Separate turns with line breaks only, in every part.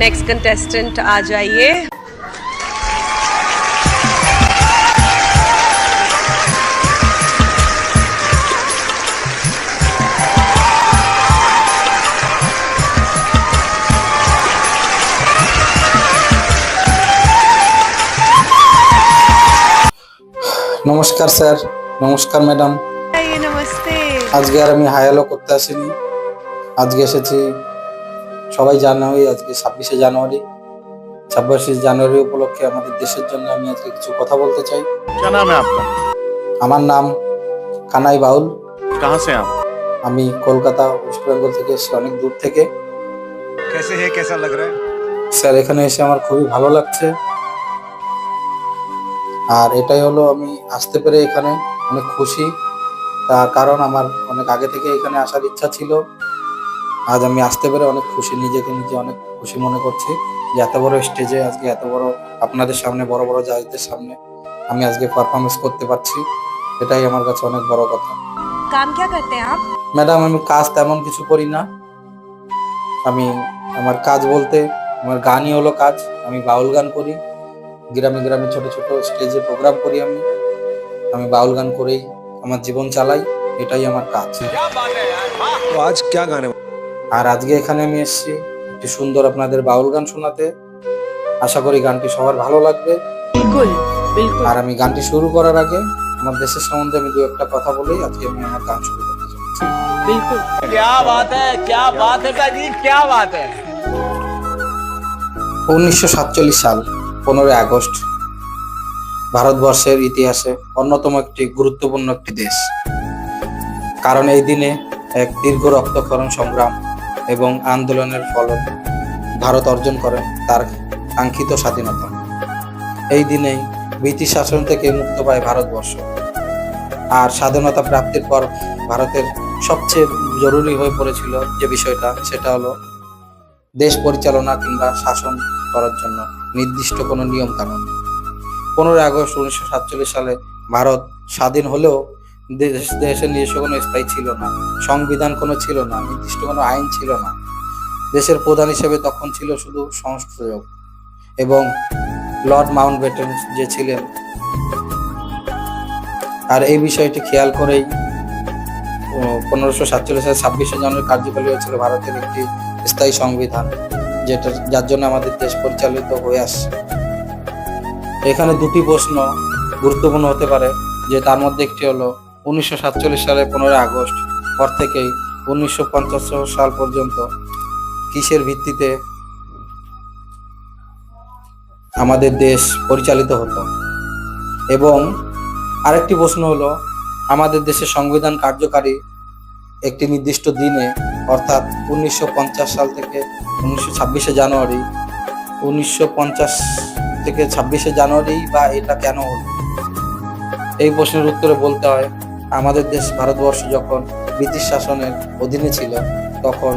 Next contestant आ जाइए
নমস্কার sir নমস্কার ম্যাডাম
आइए नमस्ते
আজকে আর আমি হায়ালো করতে আসিনি আজকে এসেছি সবাই জানোই আজকে ছাব্বিশে জানুয়ারি। ছাব্বিশে জানুয়ারি উপলক্ষে আমাদের দেশের জন্য আমি আজকে কিছু কথা বলতে চাই। আমার নাম কানাই বাউল। আমি কলকাতা ওয়েস্ট বেঙ্গল থেকে এসে অনেক দূর থেকে। স্যার এখানে এসে আমার খুবই ভালো লাগছে। আর এটাই হলো আমি আসতে পেরে এখানে অনেক খুশি। তার কারণ আমার অনেক আগে থেকে এখানে আসার ইচ্ছা ছিল। আজ আমি আসতে পেরে অনেক খুশি নিজেকে নিজে অনেক খুশি মনে করছি যে এত বড় স্টেজে আজকে এত বড় আপনাদের সামনে বড় বড় জাজদের সামনে আমি আজকে পারফরমেন্স করতে পারছি। এটাই আমার কাছে অনেক বড় কথা।
কাম কি করতে আপ?
ম্যাডাম আমি কাজ তেমন কিছু করি না। আমি আমার কাজ বলতে আমার গানই হলো কাজ। আমি বাউল গান করি। গ্রামে গ্রামে ছোট ছোট স্টেজে প্রোগ্রাম করি আমি। আমি বাউল গান করেই আমার জীবন চালাই। এটাই আমার কাজ।
আজ ক্যা গানে
আর আজকে এখানে আমি এসেছি একটি সুন্দর আপনাদের বাউল গান শোনাতে। আশা করি গানটি সবার ভালো লাগবে। আর আমি গানটি শুরু করার আগে আমার দেশের সম্বন্ধে আমি দু একটা কথা বলেই আজকে আমি আমার গান শুরু করতে উনিশশো সাতচল্লিশ সাল পনেরোই আগস্ট ভারতবর্ষের ইতিহাসে অন্যতম একটি গুরুত্বপূর্ণ একটি দেশ। কারণ এই দিনে এক দীর্ঘ রক্তক্ষরণ সংগ্রাম এবং আন্দোলনের ফলে ভারত অর্জন করেন তার কাঙ্ক্ষিত স্বাধীনতা। এই দিনেই ব্রিটিশ শাসন থেকে মুক্ত পায় ভারতবর্ষ। আর স্বাধীনতা প্রাপ্তির পর ভারতের সবচেয়ে জরুরি হয়ে পড়েছিল যে বিষয়টা, সেটা হলো দেশ পরিচালনা কিংবা শাসন করার জন্য নির্দিষ্ট কোনো নিয়ম কানুন পনেরোই আগস্ট উনিশশো সাতচল্লিশ সালে ভারত স্বাধীন হলেও দেশ, দেশের নিজস্ব কোনো স্থায়ী ছিল না, সংবিধান কোনো ছিল না, নির্দিষ্ট কোনো আইন ছিল না। দেশের প্রধান হিসেবে তখন ছিল শুধু সংস্থাযোগ এবং লর্ড মাউন্ট বেটেন যে ছিলেন। আর এই বিষয়টি খেয়াল করেই পনেরোশো সাতচল্লিশ সালে ছাব্বিশে জানুয়ারি কার্যকরী হয়েছিল ভারতের একটি স্থায়ী সংবিধান, যেটা, যার জন্য আমাদের দেশ পরিচালিত হয়ে আসছে। এখানে দুটি প্রশ্ন গুরুত্বপূর্ণ হতে পারে, যে তার মধ্যে একটি হলো উনিশশো সাতচল্লিশ সালে পনেরোই আগস্ট, পর থেকেই উনিশশো পঞ্চাশ সাল পর্যন্ত কিসের ভিত্তিতে আমাদের দেশ পরিচালিত হতো? এবং আরেকটি প্রশ্ন হলো, আমাদের দেশের সংবিধান কার্যকারী একটি নির্দিষ্ট দিনে, অর্থাৎ উনিশশো পঞ্চাশ সাল থেকে উনিশশো জানুয়ারি, উনিশশো পঞ্চাশ থেকে ছাব্বিশে জানুয়ারি বা এটা কেন হলো? এই প্রশ্নের উত্তরে বলতে হয় আমাদের দেশ ভারতবর্ষ যখন ব্রিটিশ শাসনের অধীনে ছিল, তখন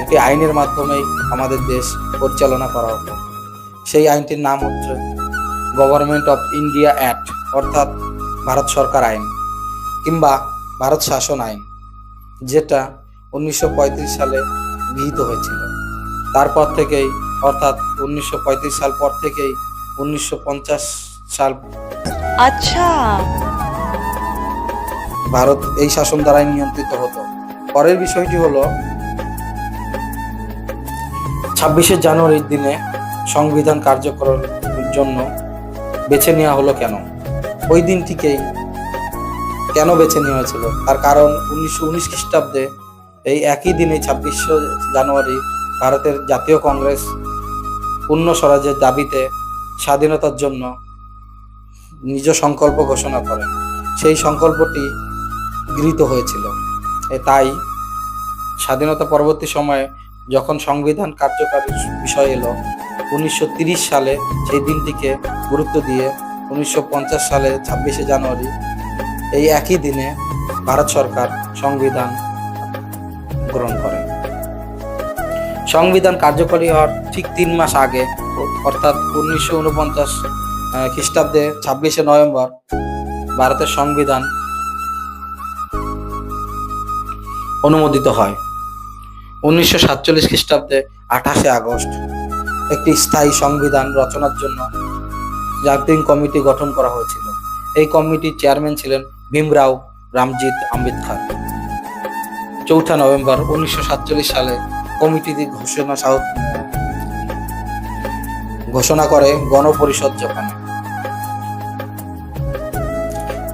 একটি আইনের মাধ্যমেই আমাদের দেশ পরিচালনা করা হতো। সেই আইনটির নাম হচ্ছে গভর্নমেন্ট অফ ইন্ডিয়া অ্যাক্ট অর্থাৎ ভারত সরকার আইন, কিংবা ভারত শাসন আইন, যেটা উনিশশো পঁয়ত্রিশ সালে গৃহীত হয়েছিল। তারপর থেকেই, অর্থাৎ উনিশশো পঁয়ত্রিশ সাল পর থেকেই উনিশশো পঞ্চাশ সাল
আচ্ছা।
ভারত এই শাসন দ্বারাই নিয়ন্ত্রিত হতো। পরের বিষয়টি হলো, ছাব্বিশে জানুয়ারির দিনে সংবিধান কার্যকরের জন্য বেছে নেওয়া হলো কেন? ওই দিনটিকেই কেন বেছে নেওয়া হয়েছিল? তার কারণ উনিশশো উনিশ খ্রিস্টাব্দে এই একই দিনে ছাব্বিশে জানুয়ারি ভারতের জাতীয় কংগ্রেস পূর্ণ স্বরাজ্যের দাবিতে স্বাধীনতার জন্য নিজ সংকল্প ঘোষণা করেন সেই সংকল্পটি গৃহীত হয়েছিল। তাই স্বাধীনতা পরবর্তী সময়ে যখন সংবিধান কার্যকারী বিষয় এলো, উনিশশো সালে সেই দিনটিকে গুরুত্ব দিয়ে উনিশশো পঞ্চাশ সালে ছাব্বিশে জানুয়ারি এই একই দিনে ভারত সরকার সংবিধান গ্রহণ করে। সংবিধান কার্যকরী হওয়ার ঠিক তিন মাস আগে, অর্থাৎ উনিশশো উনপঞ্চাশ খ্রিস্টাব্দে ছাব্বিশে নভেম্বর ভারতের সংবিধান অনুমোদিত হয়। উনিশশো সাতচল্লিশ খ্রিস্টাব্দে আঠাশে আগস্ট একটি স্থায়ী সংবিধান রচনার জন্য জাতীয় কমিটি গঠন করা হয়েছিল। এই কমিটির চেয়ারম্যান ছিলেন ভীমরাও রামজিৎ আম্বেদকর। চৌঠা নভেম্বর উনিশশো সাতচল্লিশ সালে কমিটিটি ঘোষণা ঘোষণা করে গণপরিষদ জাপানে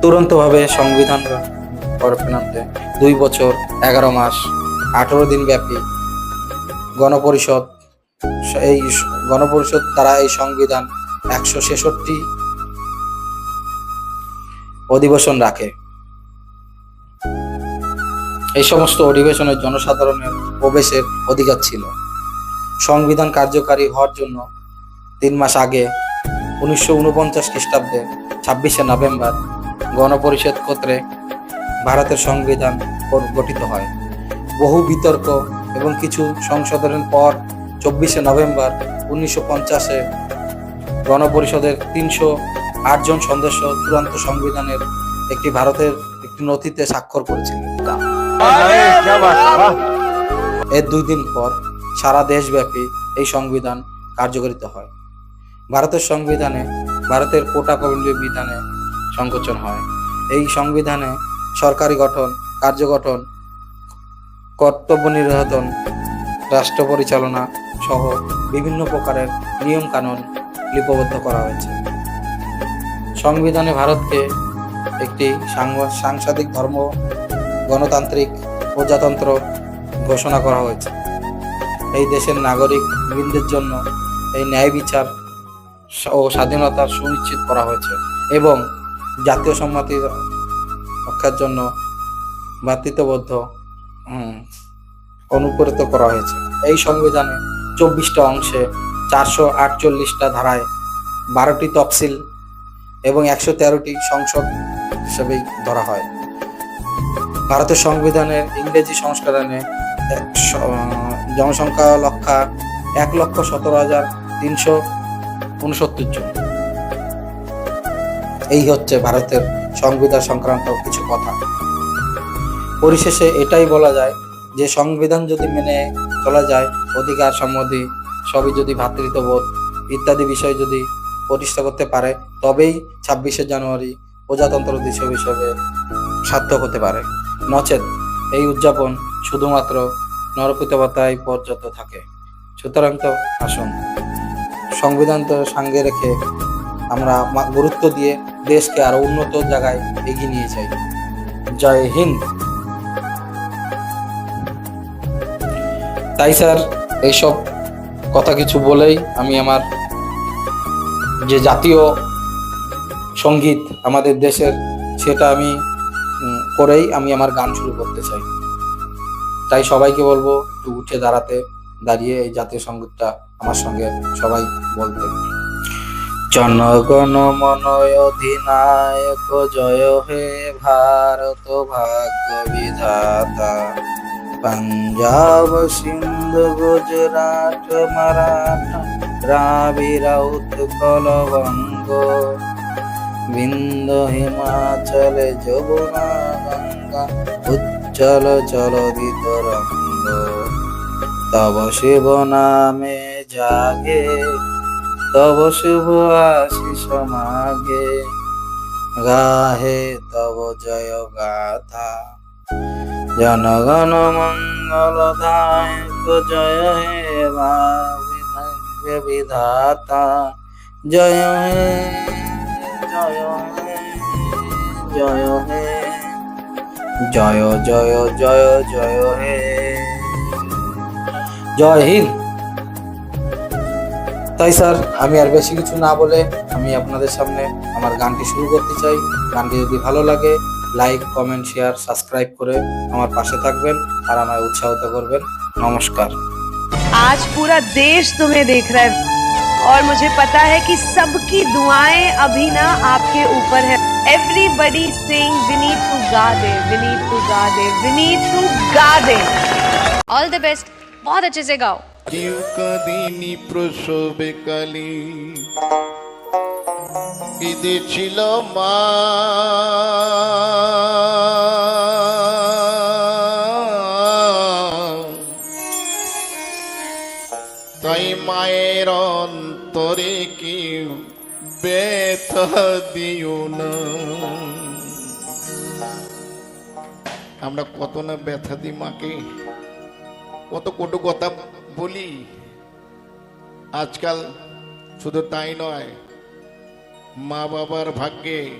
তুরন্তভাবে সংবিধান দুই বছর এগারো মাস, আঠারো দিন ব্যাপী। গণপরিষদ, এই গণপরিষদ দ্বারা এই সংবিধান একশো ছেষট্টি অধিবেশন রাখে। এই সমস্ত অধিবেশনে জনসাধারণের প্রবেশের অধিকার ছিল। সংবিধান কার্যকারী হওয়ার জন্য তিন মাস আগে উনিশশো উনপঞ্চাশ খ্রিস্টাব্দে ছাব্বিশে নভেম্বর গণপরিষদ ক্ষেত্রে ভারতের সংবিধান গঠিত হয়। বহু বিতর্ক এবং কিছু সংশোধনের পর চব্বিশে নভেম্বর উনিশশো পঞ্চাশে গণপরিষদের তিনশো আটজন সদস্য চূড়ান্ত সংবিধানের একটি ভারতের একটি নথিতে স্বাক্ষর
করেছিল
এর দুই দিন পর সারা দেশব্যাপী এই সংবিধান কার্যকরিত হয়। ভারতের সংবিধানে ভারতের কোটা কমিটির বিধানে সংকোচন হয়। এই সংবিধানে সরকারি গঠন কার্যগঠন কর্তব্য নির্বাচন রাষ্ট্র পরিচালনা সহ বিভিন্ন প্রকারের নিয়ম কানুন লিপিবদ্ধ করা হয়েছে। সংবিধানে ভারতকে একটি সাংসদিক ধর্ম, গণতান্ত্রিক প্রজাতন্ত্র ঘোষণা করা হয়েছে। এই দেশের নাগরিক বৃন্দের জন্য এই ন্যায় বিচার ও স্বাধীনতা সুনিশ্চিত করা হয়েছে এবং জাতীয় সম্মতির রক্ষার জন্য ভাতৃত্ববদ্ধ হুম, অনুপ্রেরিত করা হয়েছে। এই সংবিধানে চব্বিশটা অংশে চারশো আটচল্লিশটা ধারায় বারোটি তফসিল এবং একশো তেরোটি সংসদ হিসেবেই ধরা হয়। ভারতের সংবিধানের ইংরেজি সংস্করণে জনসংখ্যা লক্ষা এক লক্ষ সতেরো হাজার তিনশো উনসত্তর জন। এই হচ্ছে ভারতের সংবিধান সংক্রান্ত কিছু কথা। পরিশেষে এটাই বলা যায় যে সংবিধান যদি মেনে চলা যায়, অধিকার, সম্মতি সবই যদি ভ্রাতৃত্ববোধ ইত্যাদি বিষয় যদি প্রতিষ্ঠা করতে পারে, তবেই ছাব্বিশে জানুয়ারি প্রজাতন্ত্র দিবস হিসেবে সার্থক হতে পারে। নচেত এই উদযাপন শুধুমাত্র নরপিতবতায় পর্যন্ত থাকে। সুতরাং তো আসুন, সংবিধান তো সঙ্গে রেখে আমরা গুরুত্ব দিয়ে দেশকে আরও উন্নত জায়গায় এগিয়ে নিয়ে যাই। জয় হিন্দ! তাই স্যার, এইসব কথা কিছু বলেই আমি আমার যে জাতীয় সংগীত আমাদের দেশের, সেটা আমি করেই আমি আমার গান শুরু করতে চাই। তাই সবাইকে বলব, একটু উঠে দাঁড়াতে, দাঁড়িয়ে এই জাতীয় সঙ্গীতটা আমার সঙ্গে সবাই বলতে। জনগণ মনয় অধিনায়ক, জয় হে ভারত ভাগ্য বিধাতা। পাঞ্জাব, সিন্ধু, গুজরাট, মারাঠা রাবিরা উৎকল বঙ্গ বিন্দ, হিমাচলে, যমুনা, গঙ্গা, উজ্জ্বল জলদিত রঙ্গ। তব শিব নামে জাগে, তব শুভ আশিস মাগে। গাহে তব জয় গাথা। জনগণ মঙ্গল দায়ক জয় হে ভাগ্য বিধাতা জয় হে জয় হে জয় হে জয় জয় জয় জয় হে জয় হিন্দ তাই স্যার আমি আর বেশি কিছু না বলে আমি আপনাদের সামনে আমার গানটি শুরু করতে চাই গানটি যদি ভালো লাগে লাইক কমেন্ট শেয়ার সাবস্ক্রাইব করে আমার পাশে থাকবেন আর আমায় উৎসাহিত করবেন নমস্কার
आज पूरा देश तुम्हें देख रहा है और मुझे पता है कि सबकी दुआएं अभी ना आपके ऊपर है everybody saying we need to gather we need to गा दे वी नीड टू गा दे
ऑल द बेस्ट बहुत अच्छे से गाओ
কেঁদেছিল মা। তাই মায়ের অন্তরে কি ব্যথা দিও না। আমরা কত না ব্যথা দিই মাকে। কত কটু কথা বলি। আজকাল শুধু তাই নয় মা বাবার ভাগ্যে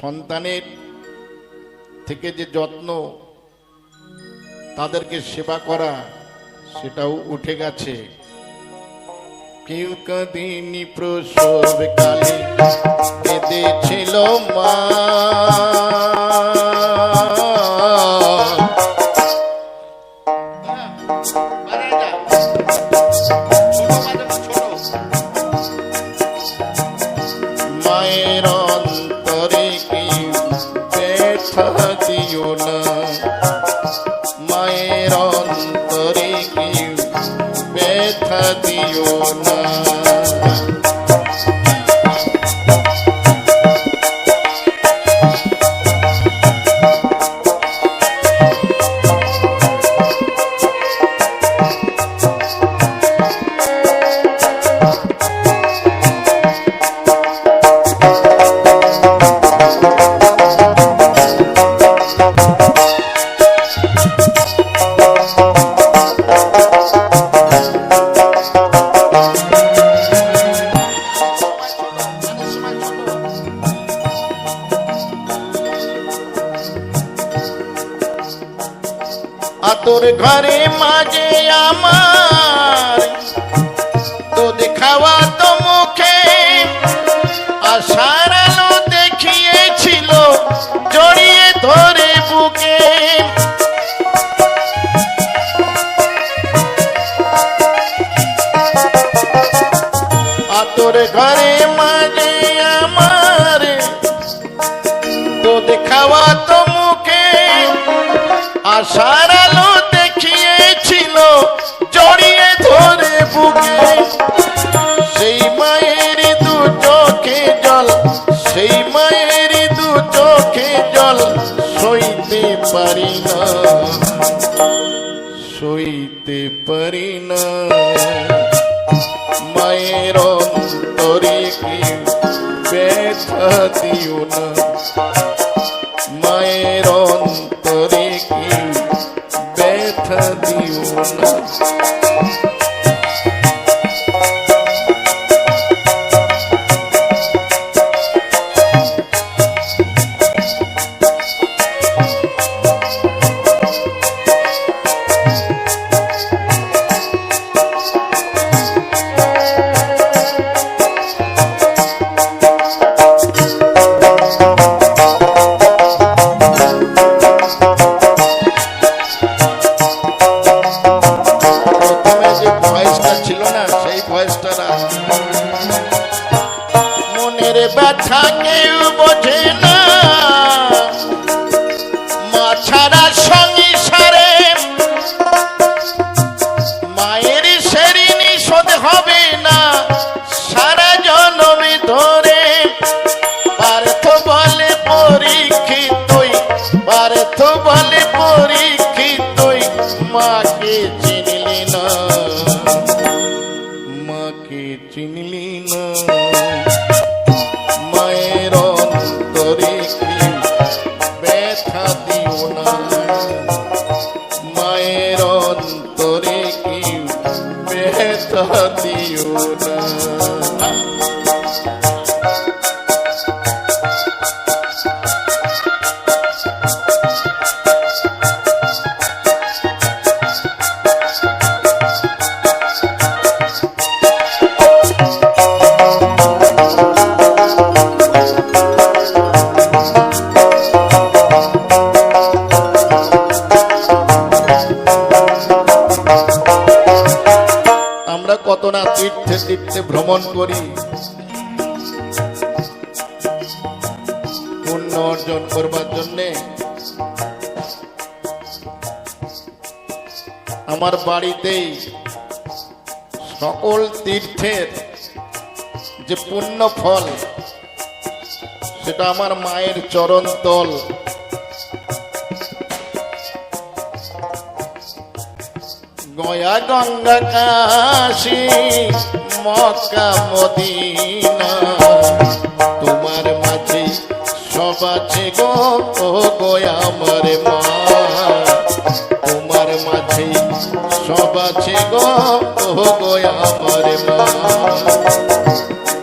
সন্তানের থেকে যে যত্ন, তাদেরকে সেবা করা, সেটাও উঠে গেছে। কেউ প্রসব কালে কেঁদেছিল মা। মায়ের অন্তরে কি ব্যথা দিও না? আলো দেখিয়েছিল, জড়িয়ে ধরে বুকে। সেই মায়ের দু চোখে জল, সেই মায়ের দু চোখে জল, সইতে পারি না। সইতে পারি না। মায়ের অন্তরে কি ব্যথা দিও না? ছাড়া সংসারে মায়ের সেরিনি শোধ হবে না, সারা জনমে ধরে। পার্থ বলে পরীক্ষিতই, পার্থ বলে পরীক্ষিতই মাকে চিনলি না। মাকে চিনলি ভ্রমণ করি। পুণ্য অর্জন করবার জন্যে আমার বাড়িতেই সকল তীর্থের যে পুণ্য ফল, সেটা আমার মায়ের চরণ তল। Gaya Ganga Kashi Mecca, Medina. তোমার মাঝে সব আছে গো ও গো আমার মা। তোমার মাঝে সব আছে গো ও গো আমার মা।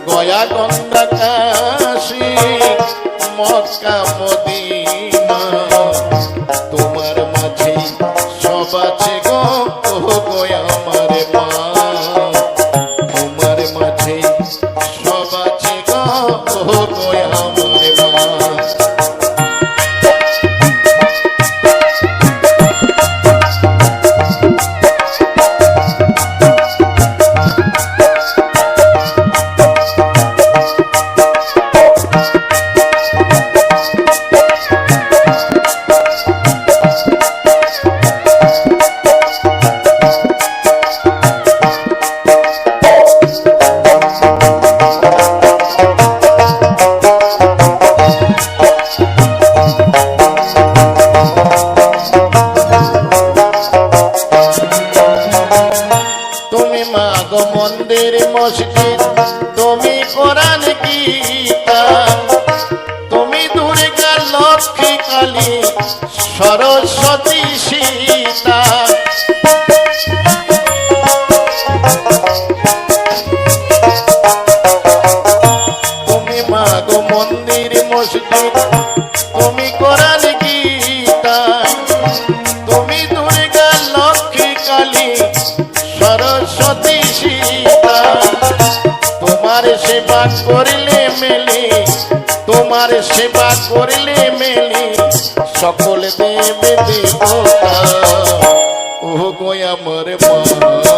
গয়া গন্ডাকা সেবা করিলে মেলি তোমার সেবা করিলে মেলি সকল দেবে দেবতা ও গো আমার মা।